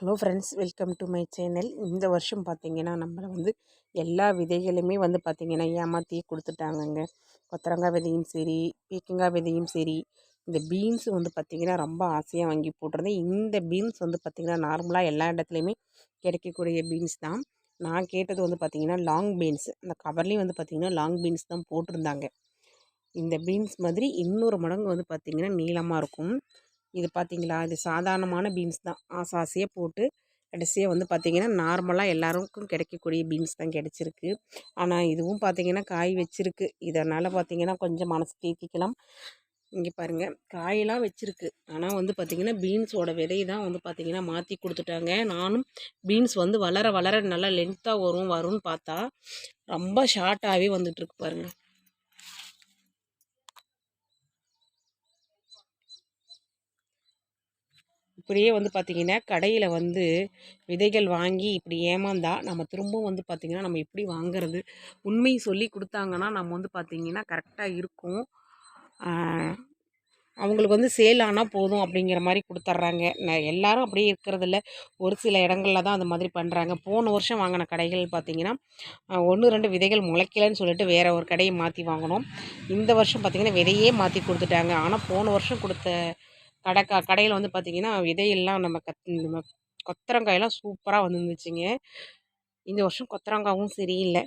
Hello friends welcome to my channel இந்த வருஷம் பார்த்திங்கன்னா நம்மளை வந்து எல்லா விதைகளுமே வந்து பார்த்திங்கன்னா ஏமாற்றி கொடுத்துட்டாங்கங்க. கொத்தரங்காய் விதையும் சரி பீக்கங்காய் விதையும் சரி இந்த பீன்ஸ் வந்து பார்த்திங்கன்னா ரொம்ப ஆசையாக வாங்கி போட்டிருந்தேன். இந்த பீன்ஸ் வந்து பார்த்திங்கன்னா நார்மலாக எல்லா இடத்துலையுமே கிடைக்கக்கூடிய பீன்ஸ் தான். நான் கேட்டது வந்து பார்த்திங்கன்னா லாங் பீன்ஸ் அந்த கவர்லேயும் வந்து பார்த்திங்கன்னா லாங் பீன்ஸ் தான் போட்டிருந்தாங்க. இந்த பீன்ஸ் மாதிரி இன்னொரு மடங்கு வந்து பார்த்திங்கன்னா நீளமாக இருக்கும். இது பார்த்திங்களா? இது சாதாரணமான பீன்ஸ் தான். ஆசை ஆசையாக போட்டு கடைசியாக வந்து பார்த்திங்கன்னா நார்மலாக எல்லாருக்கும் கிடைக்கக்கூடிய பீன்ஸ் தான் கிடச்சிருக்கு. ஆனால் இதுவும் பார்த்திங்கன்னா காய் வச்சிருக்கு. இதனால் பார்த்திங்கன்னா கொஞ்சம் மனசு தேக்கிக்கலாம். இங்கே பாருங்கள் காயெல்லாம் வச்சுருக்கு. ஆனால் வந்து பார்த்திங்கன்னா பீன்ஸோட விதை தான் வந்து பார்த்திங்கன்னா மாற்றி கொடுத்துட்டாங்க. நானும் பீன்ஸ் வந்து வளர வளர நல்லா லென்த்தாக வரும் வரும்னு பார்த்தா ரொம்ப ஷார்ட்டாகவே வந்துட்டுருக்கு பாருங்கள் இப்படியே வந்து பார்த்திங்கன்னா கடையில் வந்து விதைகள் வாங்கி இப்படி ஏமாந்தா நம்ம திரும்பவும் வந்து பார்த்திங்கன்னா நம்ம எப்படி வாங்குறது? உண்மையை சொல்லி கொடுத்தாங்கன்னா நம்ம வந்து பார்த்திங்கன்னா கரெக்டாக இருக்கும். அவங்களுக்கு வந்து சேல் ஆனால் போதும் அப்படிங்கிற மாதிரி கொடுத்துட்றாங்க எல்லாரும் அப்படியே இருக்கிறதில்ல. ஒரு சில இடங்களில் தான் அந்த மாதிரி பண்ணுறாங்க போன வருஷம் வாங்கின கடைகள் பார்த்திங்கன்னா ஒன்று ரெண்டு விதைகள் முளைக்கலன்னு சொல்லிட்டு வேறு ஒரு கடையை மாற்றி வாங்கினோம். இந்த வருஷம் பார்த்திங்கன்னா விதையே மாற்றி கொடுத்துட்டாங்க. ஆனால் போன வருஷம் கொடுத்த கடைக்கா கடையில் வந்து பார்த்திங்கன்னா விதையெல்லாம் நம்ம கத் நம்ம கொத்தரங்காயெல்லாம் சூப்பராக வந்துருந்துச்சுங்க. இந்த வருஷம் கொத்தரங்காயும் சரியில்லை.